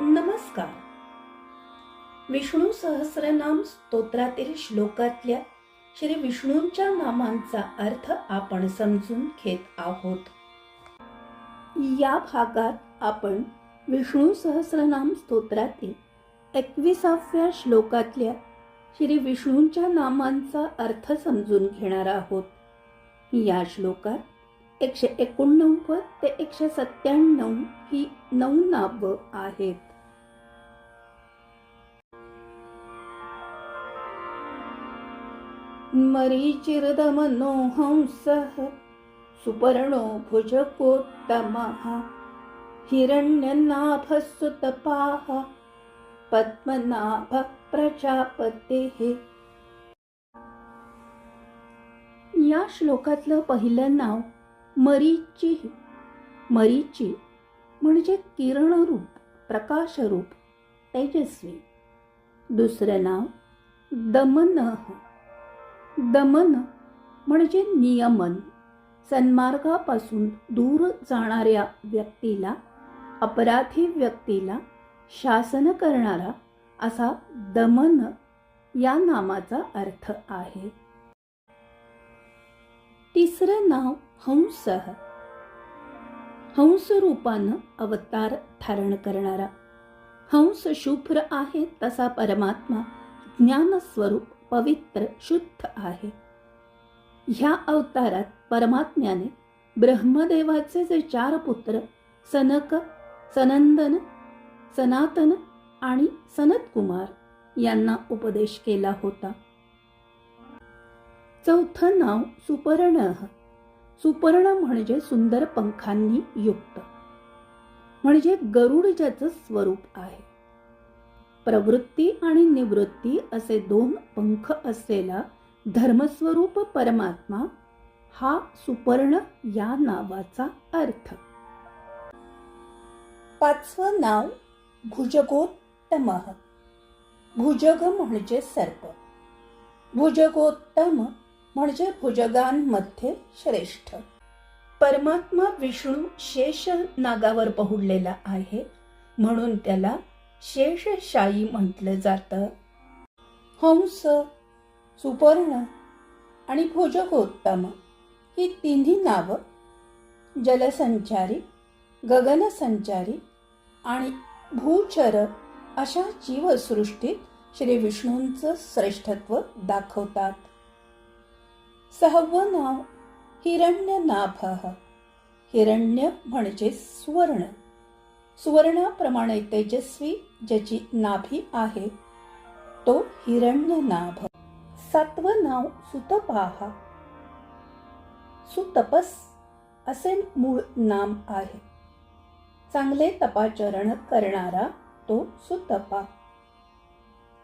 नमस्कार. विष्णू सहस्रनाम स्तोत्रातील श्लोकातल्या श्री विष्णूंच्या नामांचा अर्थ आपण समजून घेत आहोत. या भागात आपण विष्णू सहस्रनाम स्तोत्रातील एकविसाव्या श्लोकातल्या श्री विष्णूंच्या नामांचा अर्थ समजून घेणार आहोत. या श्लोकात एकशे एकोणनव्वद ते एकशे सत्त्याण्णव ही नऊ नावं आहेत. मरीचिरदमनो हंसः सुपर्णो भुजकोत्तमः हिरण्यनाभसुतपाः पद्मनाभ प्रजापतेः या श्लोकातलं पहिलं नाव मरीची. मरीची म्हणजे किरणरूप प्रकाशरूप तेजस्वी. दुसरं नाव दमनः. दमन म्हणजे नियमन सन्मार्गापासून दूर जाणाऱ्या व्यक्तीला अपराधी व्यक्तीला शासन करणारा असा दमन या नामाचा अर्थ आहे. तिसरं नाव हंस। हंस रूपानं अवतार धारण करणारा। हंस शुभ्र आहे तसा परमात्मा ज्ञानस्वरूप पवित्र शुद्ध आहे. ह्या अवतारात परमात्म्याने ब्रह्मदेवाचे जे चार पुत्र सनक सनंदन सनातन आणि सनतकुमार यांना उपदेश केला होता. चौथं नाव सुपर्ण। सुपर्ण म्हणजे सुंदर पंखांनी युक्त. म्हणजे गरुड ज्याचं स्वरूप आहे. प्रवृत्ती आणि निवृत्ती असे दोन पंख असलेला धर्मस्वरूप परमात्मा हा सुपर्ण या नावाचा अर्थ. पाचवं नाव भुजगोत्तम. भुजग म्हणजे सर्प. भुजगोत्तम म्हणजे भुजगांमध्ये श्रेष्ठ. परमात्मा विष्णू शेष नागावर पहुडलेला आहे म्हणून त्याला शेषशाही म्हटलं जातं. हंस सुपर्ण आणि भुजगोत्तम ही तिन्ही नावं जलसंचारी गगनसंचारी आणि भूचर अशा जीवसृष्टीत श्री विष्णूंचं श्रेष्ठत्व दाखवतात. सहावं नाव हिरण्यनाभ. हिरण्य म्हणजे सुवर्ण. सुवर्णाप्रमाणे तेजस्वी ज्याची नाभी आहे तो हिरण्यनाभ. सातवं नाव सुतपाहा. सुतपस असे मूळ नाम आहे. चांगले तपाचरण करणारा तो सुतपा.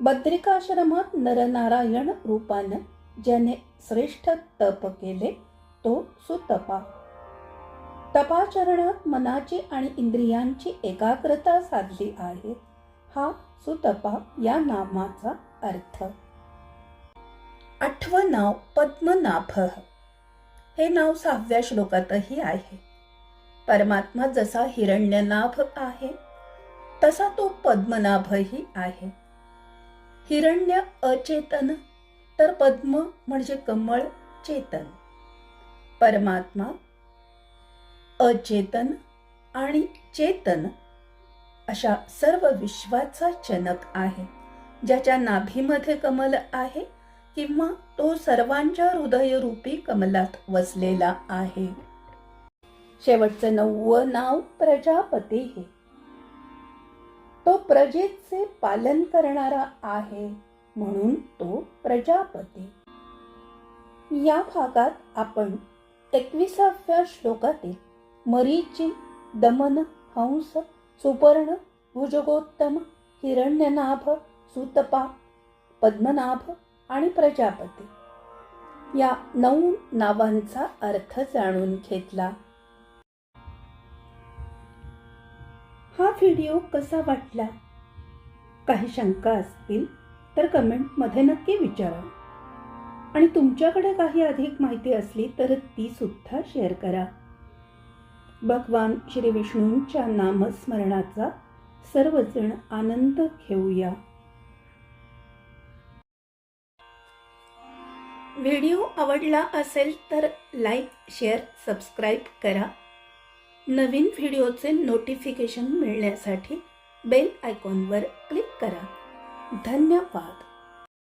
बद्रिकाश्रमात नरनारायण रूपानं ज्याने श्रेष्ठ तप केले तो सुतपा. तपाचरणात मनाची आणि इंद्रियांची एकाग्रता साधली आहे हा सुतपा या नामाचा अर्थ. आठवं नाव पद्मनाभ. हे नाव सहाव्या श्लोकातही आहे. परमात्मा जसा हिरण्यनाभ आहे तसा तो पद्मनाभही आहे. हिरण्य अचेतन तर पद्म म्हणजे कमळ चेतन. परमात्मा अचेतन आणि चेतन अशा सर्व विश्वाचा जनक आहे. ज्याच्या नाभीमध्ये कमल आहे किंवा तो सर्वांच्या हृदयरूपी कमलात वसलेला आहे. शेवटचं नववं नाव प्रजापती हे. तो प्रजेचे पालन करणारा आहे. म्हणून तो प्रजापती. या भागात आपण एकविसाव्या श्लोकातील मरीची दमन हंस सुपर्ण भुजगोत्तम हिरण्यनाभ सुतपा पद्मनाभ आणि प्रजापती. या नऊ नावांचा अर्थ जाणून घेतला. हा व्हिडिओ कसा वाटला? काही शंका असतील तर कमेंटमध्ये नक्की विचारा. आणि तुमच्याकडे काही अधिक माहिती असली तर ती सुद्धा शेअर करा. भगवान श्री विष्णूंच्या नामस्मरणाचा सर्वजण आनंद घेऊया. व्हिडिओ आवडला असेल तर लाईक शेअर सबस्क्राईब करा. नवीन व्हिडिओचे नोटिफिकेशन मिळण्यासाठी बेल आयकॉनवर क्लिक करा. धन्यवाद.